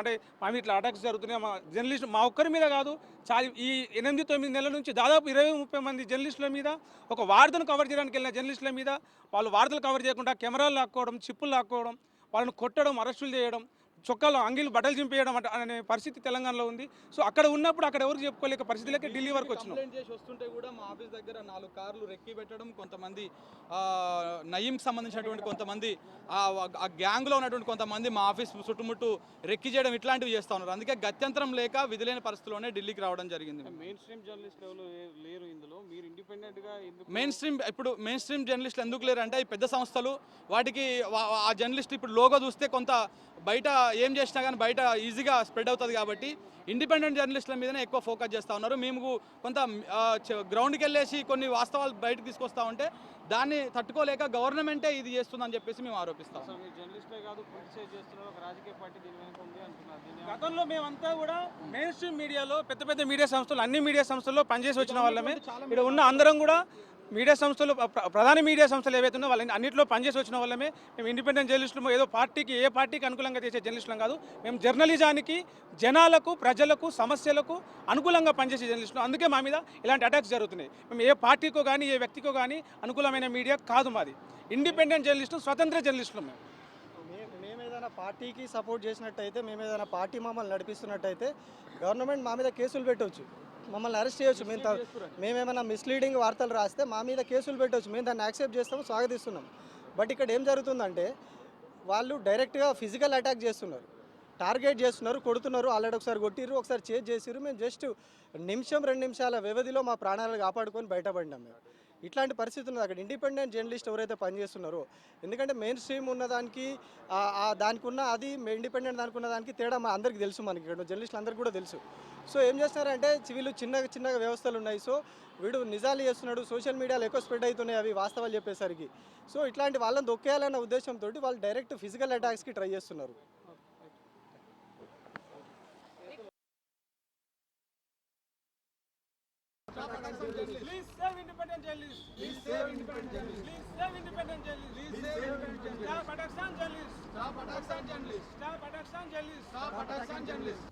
అంటే మా ఇట్లా అటాక్స్ జరుగుతున్నాయి. మా జర్నలిస్ట్ మా ఒక్కరి మీద కాదు చాలా ఈ ఎనిమిది తొమ్మిది నెలల నుంచి దాదాపు ఇరవై ముప్పై మంది జర్నలిస్టుల మీద ఒక వార్తను కవర్ చేయడానికి వెళ్ళిన జర్నలిస్టుల మీద వాళ్ళు వార్తలు కవర్ చేయకుండా కెమెరాలు లాక్కోవడం చిప్పులు లాక్కోవడం వాళ్ళని కొట్టడం అరెస్టులు చేయడం చొక్కాలో అంగిలు బట్టలు చింపేయడం అట- అనే పరిస్థితి తెలంగాణలో ఉంది. సో అక్కడ ఉన్నప్పుడు అక్కడ ఎవరు చెప్పుకోలేక పరిస్థితులకి ఢిల్లీ వరకు వచ్చినాం. చేసి వస్తుంటే కూడా మా ఆఫీస్ దగ్గర నాలుగు కార్లు రెక్కి పెట్టడం కొంతమంది ఆ, నయీంకి సంబంధించినటువంటి కొంతమంది ఆ ఆ గ్యాంగ్లో ఉన్నటువంటి కొంతమంది మా ఆఫీస్ చుట్టుముట్టు రెక్కి చేయడం ఇట్లాంటివి చేస్తా ఉన్నారు. అందుకే గత్యంతరం లేక విధులేని పరిస్థితిలోనే ఢిల్లీకి రావడం జరిగింది. మెయిన్ స్ట్రీమ్ జర్నలిస్ట్ లేరు ఇందులో? మీరు ఇండిపెండెంట్గా ఎందుకు మెయిన్ స్ట్రీమ్ ఇప్పుడు మెయిన్ స్ట్రీమ్ జర్నలిస్టులు ఎందుకు లేరు అంటే ఈ పెద్ద సంస్థలు వాటికి ఆ జర్నలిస్ట్ ఇప్పుడు లోగో చూస్తే కొంత బయట ఏం చేసినా కానీ బయట ఈజీగా స్ప్రెడ్ అవుతుంది కాబట్టి ఇండిపెండెంట్ జర్నలిస్టుల మీదనే ఎక్కువ ఫోకస్ చేస్తూ ఉన్నారు. మేము కొంత గ్రౌండ్కి వెళ్ళేసి కొన్ని వాస్తవాలు బయటకు తీసుకొస్తా ఉంటే దాన్ని తట్టుకోలేక గవర్నమెంటే ఇది చేస్తుందని చెప్పేసి మేము ఆరోపిస్తాం. అసలు మీరు జర్నలిస్టే కాదు క్రిటిసైజ్ చేస్తున్నారు. ఒక రాజకీయ పార్టీ దీని వెనుక ఉంది అంటున్నారు. దీన్ని గతంలో మేమంతా కూడా మెయిన్ స్ట్రీమ్ మీడియాలో పెద్ద పెద్ద మీడియా సంస్థలు అన్ని మీడియా సంస్థల్లో పనిచేసి వచ్చిన వాళ్ళమే. ఇక్కడ ఉన్న అందరం కూడా మీడియా సంస్థలు ప్ర- ప్రధాన మీడియా సంస్థలు ఏవైతే ఉన్నా వాళ్ళని అన్నింటిలో పనిచేసి వచ్చిన వాళ్ళమే మేము ఇండిపెండెంట్ జర్నలిస్టులు ఏదో పార్టీకి ఏ పార్టీకి అనుకూలంగా చేసే జర్నలిస్టులం కాదు. మేము జర్నలిజానికి జనాలకు ప్రజలకు సమస్యలకు అనుకూలంగా పనిచేసే జర్నలిస్టులు. అందుకే మా మీద ఇలాంటి అటాక్స్ జరుగుతున్నాయి. మేము ఏ పార్టీకో కానీ ఏ వ్యక్తికో కానీ అనుకూలమైన మీడియా కాదు మాది. ఇండిపెండెంట్ జర్నలిస్టులు స్వతంత్ర జర్నలిస్టులు మేము. మే- మేము ఏదైనా పార్టీకి సపోర్ట్ చేసినట్టయితే మేము ఏదైనా పార్టీ మమ్మల్ని నడిపిస్తున్నట్టయితే గవర్నమెంట్ మా మీద కేసులు పెట్టవచ్చు మమ్మల్ని అరెస్ట్ చేయొచ్చు. మేము మేమేమైనా మిస్లీడింగ్ వార్తలు రాస్తే మా మీద కేసులు పెట్టవచ్చు మేము దాన్ని యాక్సెప్ట్ చేస్తాము స్వాగతిస్తున్నాం. బట్ ఇక్కడ ఏం జరుగుతుందంటే వాళ్ళు డైరెక్ట్గా ఫిజికల్ అటాక్ చేస్తున్నారు. టార్గెట్ చేస్తున్నారు కొడుతున్నారు. ఆల్రెడీ ఒకసారి కొట్టిర్రు ఒకసారి చేజ్ చేసిర్రు. మేము జస్ట్ నిమిషం రెండు నిమిషాల వ్యవధిలో మా ప్రాణాలు కాపాడుకొని బయటపడినాం మేము. ఇట్లాంటి పరిస్థితి ఉన్నది. అక్కడ ఇండిపెండెంట్ జర్నలిస్ట్ ఎవరైతే పనిచేస్తున్నారో ఎందుకంటే మెయిన్ స్ట్రీమ్ ఉన్నదానికి ఆ- దానికి ఉన్న అది ఇండిపెండెంట్ దానికి ఉన్న దానికి తేడా మా అందరికీ తెలుసు మనకి. ఇక్కడ జర్నలిస్టులు అందరికీ కూడా తెలుసు. సో ఏం చేస్తున్నారంటే వీళ్ళు చిన్న చిన్నగా వ్యవస్థలు ఉన్నాయి. సో వీడు నిజాలు చేస్తున్నాడు సోషల్ మీడియాలో ఎక్కువ స్ప్రెడ్ అవుతున్నాయి అవి వాస్తవాలు చెప్పేసరికి. సో ఇట్లాంటి వాళ్ళని దొక్కేయాలన్న ఉద్దేశంతో వాళ్ళు డైరెక్ట్ ఫిజికల్ అటాక్స్కి ట్రై చేస్తున్నారు. Please save independent journalists. Please save independent journalists. Please save independent journalists. Please save independent journalists. Stop on journalists. Stop on journalists. Stop on journalists. Stop on journalists.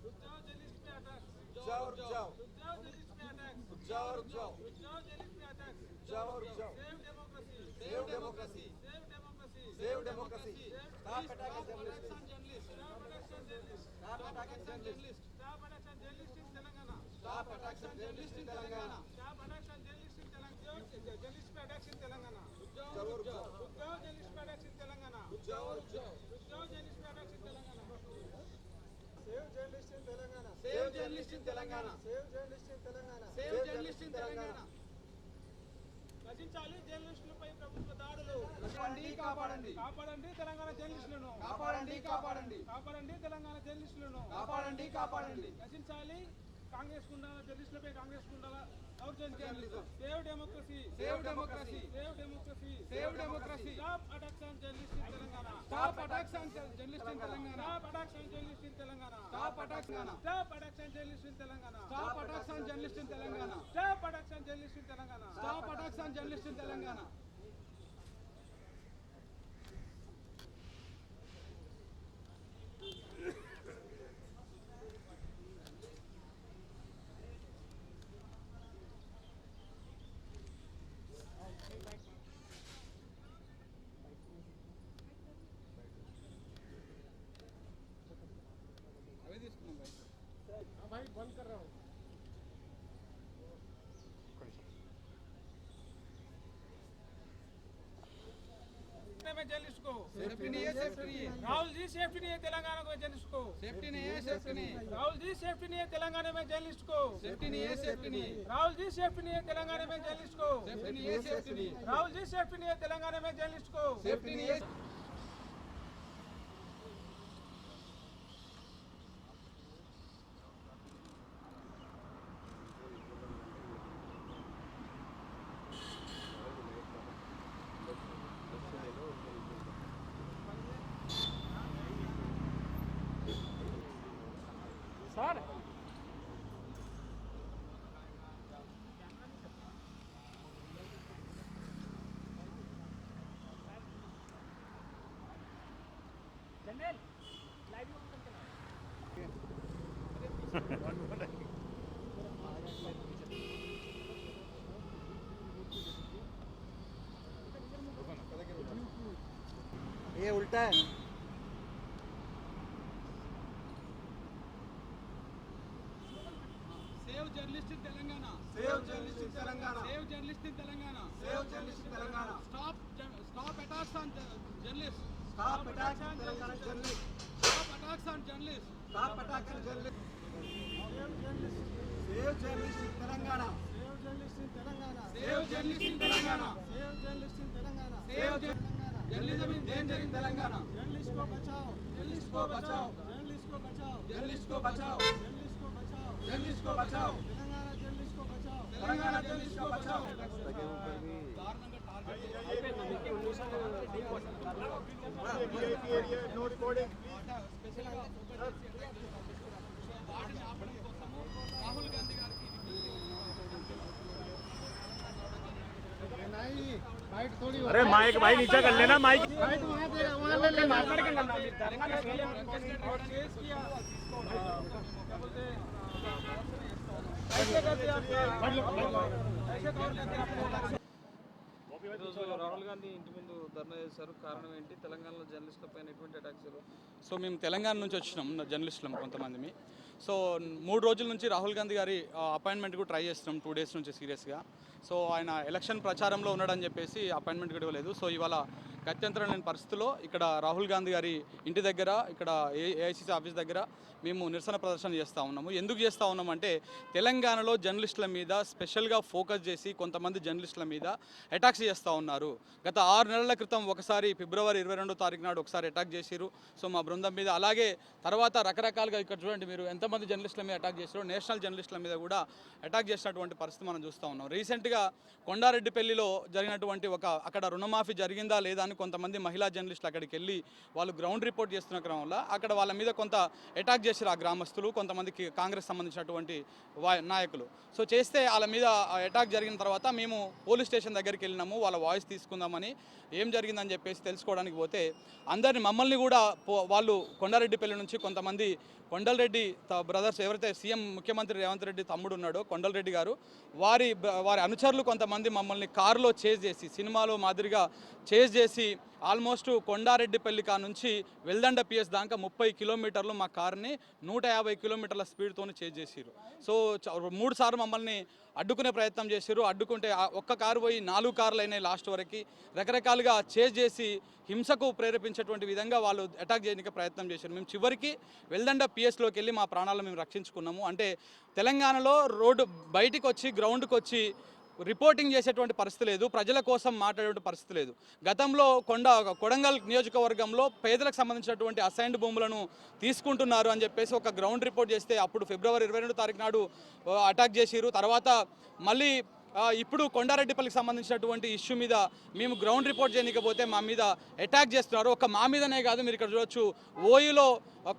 रुक जाओ journalist पे. रुक जाओ रुक जाओ. रुक जाओ journalist पे attack. रुक जाओ रुक जाओ. रुक जाओ journalist पे. रुक जाओ रुक जाओ. Save democracy. Save democracy. Save democracy. Save democracy. Stop attacks on save journalist in Telangana save journalist in Telangana save journalist in Telangana రచించాలి జర్నలిస్టులపై ప్రభుత్వ దాడులు. కాపాడండి కాపాడండి. కాపాడండి తెలంగాణ జర్నలిస్టులను. కాపాడండి కాపాడండి. కాపాడండి తెలంగాణ జర్నలిస్టులను. కాపాడండి కాపాడండి. రచించాలి కాంగ్రెస్ గుండాల జర్నలిస్టులపై కాంగ్రెస్ గుండాల? దౌర్జన్యం save democracy save democracy save democracy save democracy stop attacks on journalist in Telangana stop attacks on journalist in Telangana stop attacks on journalist in Telangana stop attacks on stop attacks on journalist in Telangana stop attacks on journalist in Telangana stop attacks on journalist in Telangana stop attacks on journalist in Telangana safety नहीं है safety नहीं है। Rahul ji safety नहीं है तेलंगाना में jail इसको safety नहीं है सेफ्टी नहीं राहुल जी सेफ्टी नहीं है तेलंगाना में जेल इसको सेफ्टी नहीं है सेफ्टी नहीं राहुल जी सेफ्टी नहीं है तेलंगाना में जेल इसको सेफ्टी नहीं है सेफ्टी नहीं राहुल जी सेफ्टी नहीं है तेलंगाना में जर्नलिस्ट को। सेफ्टी नहीं है। ये उल्टा है। Save journalist in Telangana save journalist in Telangana save journalist in Telangana save journalist in Telangana stop stop attacks on journalist stop attacks on Telangana journalist stop attacks on journalist stop attacks on journalist save journalist in Telangana save journalist in Telangana save journalist in Telangana save journalist in Telangana save journalism in danger in Telangana journalist को बचाओ journalist को बचाओ journalist को बचाओ journalist को बचाओ journalist को बचाओ जर्नलिस्ट को बचाओ तेलंगाना जर्नलिस्ट को बचाओ తెలంగాణ జర్నలిస్ట్ को बचाओ రాహుల్ अरे माइक भाई नीचे कर लेना माइक ఈరోజు రాహుల్ గాంధీ ఇంటి ముందు ధర్నా చేశారు కారణం ఏంటి తెలంగాణలో జర్నలిస్టుల పైన ఎటువంటి అటాక్స్ జరుగుతాయి సో మేము తెలంగాణ నుంచి వచ్చినాం జర్నలిస్టులం కొంతమంది సో మూడు రోజుల నుంచి రాహుల్ గాంధీ గారి అపాయింట్మెంట్ కూడా ట్రై చేస్తున్నాం టూ డేస్ నుంచి సీరియస్గా సో ఆయన ఎలక్షన్ ప్రచారంలో ఉన్నాడని చెప్పేసి అపాయింట్మెంట్ గడవలేదు. ఇవ్వలేదు సో ఇవాళ గత్యంతరం లేని పరిస్థితిలో ఇక్కడ రాహుల్ గాంధీ గారి ఇంటి దగ్గర ఇక్కడ ఏఐసిసి ఆఫీస్ దగ్గర మేము నిరసన ప్రదర్శన చేస్తూ ఉన్నాము. ఎందుకు చేస్తూ ఉన్నామంటే తెలంగాణలో జర్నలిస్టుల మీద స్పెషల్గా ఫోకస్ చేసి కొంతమంది జర్నలిస్టుల మీద అటాక్స్ చేస్తూ ఉన్నారు. గత ఆరు నెలల క్రితం ఒకసారి ఫిబ్రవరి ఇరవై రెండో తారీఖు నాడు ఒకసారి అటాక్ చేసిరు సో మా బృందం మీద అలాగే తర్వాత రకరకాలుగా ఇక్కడ చూడండి మీరు ఎంతమంది జర్నలిస్టుల మీద అటాక్ చేశారో నేషనల్ జర్నలిస్టుల మీద కూడా అటాక్ చేసినటువంటి పరిస్థితి మనం చూస్తూ ఉన్నాం. రీసెంట్గా కొండారెడ్డిపల్లిలో జరిగినటువంటి ఒక అక్కడ రుణమాఫీ జరిగిందా లేదా అని కొంతమంది మహిళా జర్నలిస్టులు అక్కడికి వెళ్ళి వాళ్ళు గ్రౌండ్ రిపోర్ట్ చేస్తున్న క్రమంలో అక్కడ వాళ్ళ మీద కొంత అటాక్ చేశారు ఆ గ్రామస్తులు కొంతమందికి కాంగ్రెస్ సంబంధించినటువంటి నాయకులు. సో చేస్తే వాళ్ళ మీద అటాక్ జరిగిన తర్వాత మేము పోలీస్ స్టేషన్ దగ్గరికి వెళ్ళినాము వాళ్ళ వాయిస్ తీసుకుందామని ఏం జరిగిందని చెప్పేసి తెలుసుకోవడానికి పోతే అందరిని మమ్మల్ని కూడా వాళ్ళు కొండారెడ్డిపల్లి నుంచి కొంతమంది కొండలరెడ్డి త- బ్రదర్స్ ఎవరైతే సీఎం ముఖ్యమంత్రి రేవంత్ రెడ్డి తమ్ముడు ఉన్నాడో కొండలరెడ్డి గారు వారి వారి వారి అనుచరులు కొంతమంది మమ్మల్ని కారులో చేజ్ చేసి సినిమాలో మాదిరిగా చేజ్ చేసి ఆల్మోస్ట్ కొండారెడ్డిపల్లి కా నుంచి వెల్దండ పిఎస్ దాకా ముప్పై కిలోమీటర్లు మా కార్ని నూట యాభై కిలోమీటర్ల స్పీడ్తో చేజ్ చేసిరు సో మూడు సార్లు మమ్మల్ని అడ్డుకునే ప్రయత్నం చేశారు అడ్డుకుంటే ఆ ఒక్క కారు పోయి నాలుగు కార్లు అయినాయి లాస్ట్ వరకు. రకరకాలుగా చేజ్ చేసి హింసకు ప్రేరేపించేటువంటి విధంగా వాళ్ళు అటాక్ చేయడానికి ప్రయత్నం చేశారు మేము చివరికి వెల్దండ పిఎస్లోకి వెళ్ళి మా ప్రాణాలను మేము రక్షించుకున్నాము. అంటే తెలంగాణలో రోడ్డు బయటికి వచ్చి గ్రౌండ్కి వచ్చి రిపోర్టింగ్ చేసేటువంటి పరిస్థితి లేదు. ప్రజల కోసం మాట్లాడేటువంటి పరిస్థితి లేదు. గతంలో కొండ కొడంగల్ నియోజకవర్గంలో పేదలకు సంబంధించినటువంటి అసైన్డ్ భూములను తీసుకుంటున్నారు అని చెప్పేసి ఒక గ్రౌండ్ రిపోర్ట్ చేస్తే అప్పుడు ఫిబ్రవరి ఇరవై రెండు తారీఖు నాడు అటాక్ చేసిరు. తర్వాత మళ్ళీ ఇప్పుడు కొండారెడ్డిపల్లికి సంబంధించినటువంటి ఇష్యూ మీద మేము గ్రౌండ్ రిపోర్ట్ చేయకపోతే మా మీద అటాక్ చేస్తున్నారు. ఒక మా మీదనే కాదు మీరు ఇక్కడ చూడొచ్చు. ఓయూలో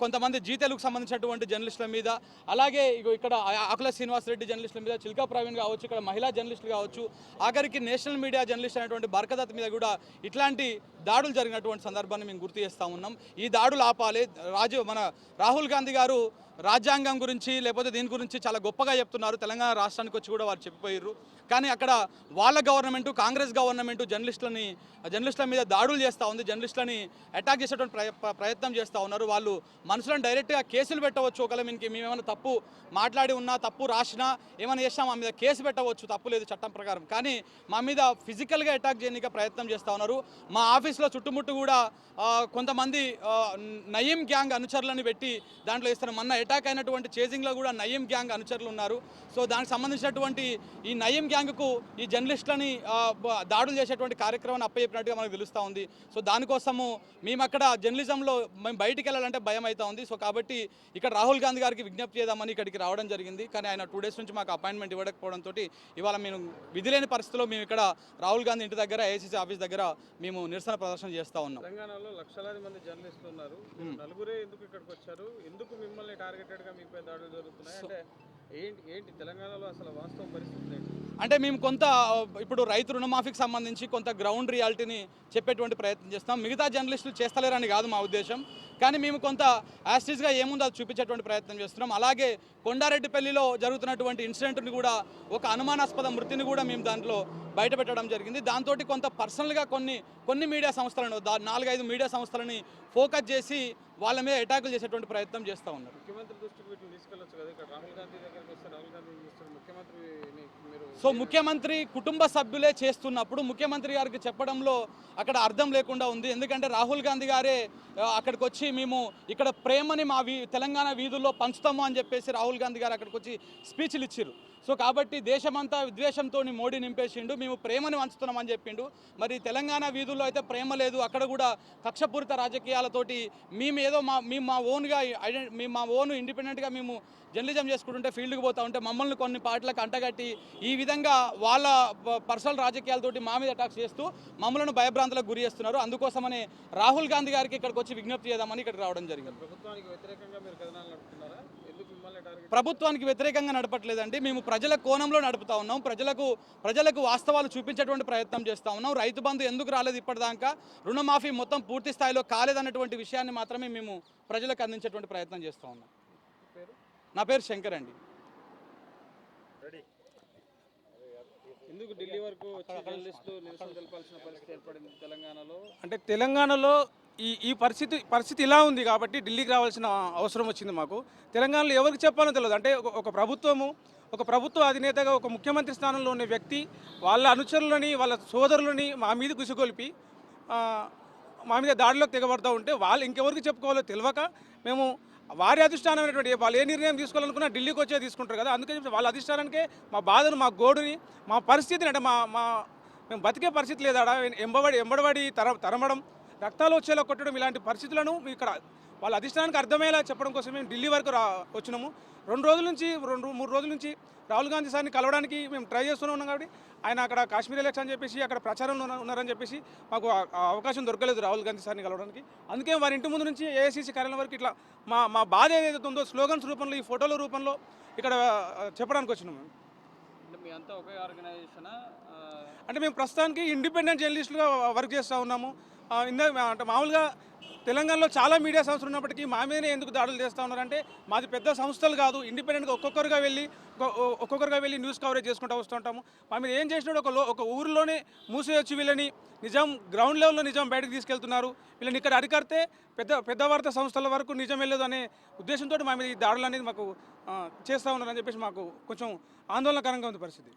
కొంతమంది జీతేలకు సంబంధించినటువంటి జర్నలిస్టుల మీద అలాగే ఇగో ఇక్కడ ఆకుల శ్రీనివాసరెడ్డి జర్నలిస్టుల మీద చిల్కా ప్రవీణ్ కావచ్చు ఇక్కడ మహిళా జర్నలిస్టులు కావచ్చు ఆఖరికి నేషనల్ మీడియా జర్నలిస్ట్ అయినటువంటి బర్కదత్ మీద కూడా ఇట్లాంటి దాడులు జరిగినటువంటి సందర్భాన్ని మేము గుర్తు చేస్తూ ఉన్నాం. ఈ దాడులు ఆపాలి రాజు మన రాహుల్ గాంధీ గారు రాజ్యాంగం గురించి లేకపోతే దీని గురించి చాలా గొప్పగా చెప్తున్నారు. తెలంగాణ రాష్ట్రానికి వచ్చి కూడా వారు చెప్పిపోయారు కానీ అక్కడ వాళ్ళ గవర్నమెంట్ కాంగ్రెస్ గవర్నమెంట్ జర్నలిస్టులని జర్నలిస్టుల మీద దాడులు చేస్తూ ఉంది. జర్నలిస్టులని అటాక్ చేసేటువంటి ప్రయత్నం చేస్తూ ఉన్నారు. వాళ్ళు మనుషులను డైరెక్ట్గా కేసులు పెట్టవచ్చు. ఒకవేళ మీకు మేమేమైనా తప్పు మాట్లాడి ఉన్నా తప్పు రాసినా ఏమైనా చేసినా మా మీద కేసు పెట్టవచ్చు. తప్పు లేదు చట్టం ప్రకారం. కానీ మా మీద ఫిజికల్గా అటాక్ చేయడానికి ప్రయత్నం చేస్తూ ఉన్నారు. మా ఆఫీస్ ఆఫీస్లో చుట్టుముట్టు కూడా కొంతమంది నయీం గ్యాంగ్ అనుచరులను పెట్టి దాంట్లో ఇస్తారు మొన్న అటాక్ అయినటువంటి చేజింగ్లో కూడా నయీం గ్యాంగ్ అనుచరులు ఉన్నారు. సో దానికి సంబంధించినటువంటి ఈ నయీం గ్యాంగ్కు ఈ జర్నలిస్టులని దాడులు చేసేటువంటి కార్యక్రమాన్ని అప్పచెప్పినట్టుగా మనకు తెలుస్తూ ఉంది. సో దానికోసము మేము అక్కడ జర్నలిజంలో మేము బయటికి వెళ్ళాలంటే భయం అవుతా ఉంది. సో కాబట్టి ఇక్కడ రాహుల్ గాంధీ గారికి విజ్ఞప్తి చేద్దామని ఇక్కడికి రావడం జరిగింది. కానీ ఆయన టూ డేస్ నుంచి మాకు అపాయింట్మెంట్ ఇవ్వకపోవడంతో ఇవాళ మేము విధి లేని పరిస్థితిలో మేము ఇక్కడ రాహుల్ గాంధీ ఇంటి దగ్గర ఏఐసీసీ ఆఫీస్ దగ్గర మేము నిరసన ప్రదర్శన చేస్తూ ఉన్నాం. తెలంగాణలో లక్షలాది మంది జర్నలిస్టులు ఉన్నారు. నలుగురే ఎందుకు ఇక్కడికి వచ్చారు? ఎందుకు మిమ్మల్ని టార్గెటెడ్గా మీపై దాడులు జరుగుతున్నాయి? అంటే ఏంటి ఏంటి తెలంగాణలో అసలు వాస్తవ పరిస్థితి ఏంటి? అంటే మేము కొంత ఇప్పుడు రైతు రుణమాఫీకి సంబంధించి కొంత గ్రౌండ్ రియాలిటీని చెప్పేటువంటి ప్రయత్నం చేస్తాం. మిగతా జర్నలిస్టులు చేస్తలేరని కాదు మా ఉద్దేశం. కానీ మేము కొంత యాస్టిజ్గా ఏముందో అది చూపించేటువంటి ప్రయత్నం చేస్తున్నాం. అలాగే కొండారెడ్డిపల్లిలో జరుగుతున్నటువంటి ఇన్సిడెంట్ని కూడా ఒక అనుమానాస్పద మృతిని కూడా మేము దాంట్లో బయట పెట్టడం జరిగింది. దాంతో కొంత పర్సనల్గా కొన్ని కొన్ని మీడియా సంస్థలను నాలుగైదు మీడియా సంస్థలని ఫోకస్ చేసి వాళ్ళ మీద అటాకులు చేసేటువంటి ప్రయత్నం చేస్తూ ఉన్నారు. ముఖ్యమంత్రి దృష్టికి వీటిని తీసుకెళ్ళచ్చు కదా? ఇక్కడ రాహుల్ గాంధీ దగ్గరికి వస్తే రాహుల్ గాంధీ ముఖ్యమంత్రి సో ముఖ్యమంత్రి కుటుంబ సభ్యులే చేస్తున్నప్పుడు ముఖ్యమంత్రి గారికి చెప్పడంలో అక్కడ అర్థం లేకుండా ఉంది. ఎందుకంటే రాహుల్ గాంధీ గారే అక్కడికి వచ్చి మేము ఇక్కడ ప్రేమని మా వీ తెలంగాణ వీధుల్లో పంచుతాము అని చెప్పేసి రాహుల్ గాంధీ గారు అక్కడికి వచ్చి స్పీచ్లు ఇచ్చారు సో కాబట్టి దేశమంతా విద్వేషంతో మోడీ నింపేసిండు మేము ప్రేమని వంచుతున్నామని చెప్పిండు. మరి తెలంగాణ వీధుల్లో అయితే ప్రేమ లేదు అక్కడ కూడా కక్షపూరిత రాజకీయాలతోటి మేము ఏదో మా మేము మా ఓన్గా మేము మా ఓన్ ఇండిపెండెంట్గా మేము జర్నలిజం చేసుకుంటుంటే ఫీల్డ్కి పోతూ ఉంటే మమ్మల్ని కొన్ని పార్టీలకు అంటగట్టి ఈ విధంగా వాళ్ళ పర్సనల్ రాజకీయాలతోటి మా మీద అటాక్స్ చేస్తూ మమ్మల్ని భయభ్రాంతులకు గురి చేస్తున్నారు. అందుకోసమని రాహుల్ గాంధీ గారికి ఇక్కడికి వచ్చి విజ్ఞప్తి చేద్దామని ఇక్కడికి రావడం జరిగింది. ప్రభుత్వానికి వ్యతిరేకంగా మీరు కథనాలు నడుపుతున్నారా? ప్రభుత్వానికి వ్యతిరేకంగా నడపట్లేదండి. మేము ప్రజల కోణంలో నడుపుతా ఉన్నాం. ప్రజలకు ప్రజలకు వాస్తవాలు చూపించేటువంటి ప్రయత్నం చేస్తా ఉన్నాం. రైతు బంధు ఎందుకు రాలేదు ఇప్పటిదాకా? రుణమాఫీ మొత్తం పూర్తి స్థాయిలో కాలేదన్నటువంటి విషయాన్ని మాత్రమే మేము ప్రజలకు అందించేటువంటి ప్రయత్నం చేస్తూ ఉన్నాం. నా పేరు శంకర్ అండి. ఎందుకు ఢిల్లీ వరకు తెలపాల్సిన పరిస్థితి ఏర్పడింది తెలంగాణలో? అంటే తెలంగాణలో ఈ ఈ పరిస్థితి పరిస్థితి ఇలా ఉంది కాబట్టి ఢిల్లీకి రావాల్సిన అవసరం వచ్చింది మాకు. తెలంగాణలో ఎవరికి చెప్పాలో తెలియదు. అంటే ఒక- ప్రభుత్వము ఒక ప్రభుత్వ అధినేతగా ఒక ముఖ్యమంత్రి స్థానంలో ఉన్న వ్యక్తి వాళ్ళ అనుచరులని వాళ్ళ సోదరులని మా మీద గుసిగొలిపి మా మీద దాడిలోకి తెగబడతా ఉంటే వాళ్ళు ఇంకెవరికి చెప్పుకోవాలో తెలియక మేము వారి అధిష్టానమైనటువంటి వాళ్ళు ఏ నిర్ణయం తీసుకోవాలనుకున్నా ఢిల్లీకి వచ్చే తీసుకుంటారు కదా. అందుకని చెప్పి వాళ్ళ అధిష్టానానికే మా బాధను మా గోడుని మా పరిస్థితిని అంటే మా మా మేము బతికే పరిస్థితి లేదా ఎంబడి ఎంబడబడి తర తరమడం రక్తాలు వచ్చేలా కొట్టడం ఇలాంటి పరిస్థితులను ఇక్కడ వాళ్ళ అధిష్టానానికి అర్థమయ్యేలా చెప్పడం కోసం మేము ఢిల్లీ వరకు రా వచ్చినాము. రెండు రోజుల నుంచి రెండు మూడు రోజుల నుంచి రాహుల్ గాంధీ సార్ని కలవడానికి మేము ట్రై చేస్తూనే ఉన్నాం కాబట్టి ఆయన అక్కడ కాశ్మీర్ ఎలక్షన్ అని చెప్పేసి అక్కడ ప్రచారంలో ఉన్న- ఉన్నారని చెప్పేసి మాకు అవకాశం దొరకలేదు రాహుల్ గాంధీ సార్ని కలవడానికి. అందుకే వారి ఇంటి ముందు నుంచి ఏఐసీసీ కార్యాలయం వరకు ఇట్లా మా మా బాధ ఏదైతే ఉందో స్లోగన్స్ రూపంలో ఈ ఫోటోల రూపంలో ఇక్కడ చెప్పడానికి వచ్చినాం మేము. అంటే మేము ప్రస్తుతానికి ఇండిపెండెంట్ జర్నలిస్టులుగా వర్క్ చేస్తూ ఉన్నాము. మా- అంటే మామూలుగా తెలంగాణలో చాలా మీడియా సంస్థలు ఉన్నప్పటికీ మా మీదనే ఎందుకు దాడులు చేస్తూ ఉన్నారంటే మాది పెద్ద సంస్థలు కాదు ఇండిపెండెంట్గా ఒక్కొక్కరుగా వెళ్ళి ఒక్కొక్కరుగా వెళ్ళి న్యూస్ కవరేజ్ చేసుకుంటూ వస్తుంటాము మా మీద ఏం చేసినాడు ఒక లో ఒక ఊరిలోనే మూసేయొచ్చు వీళ్ళని నిజం గ్రౌండ్ లెవెల్లో నిజం బయటకు తీసుకెళ్తున్నారు. వీళ్ళని ఇక్కడ అరికడితే పెద్ద పెద్ద వార్తా సంస్థల వరకు నిజం వెళ్ళదు అనే ఉద్దేశంతో మా మీద ఈ దాడులు అనేది మాకు చేస్తూ ఉన్నారని చెప్పేసి మాకు కొంచెం ఆందోళనకరంగా ఉంది పరిస్థితి.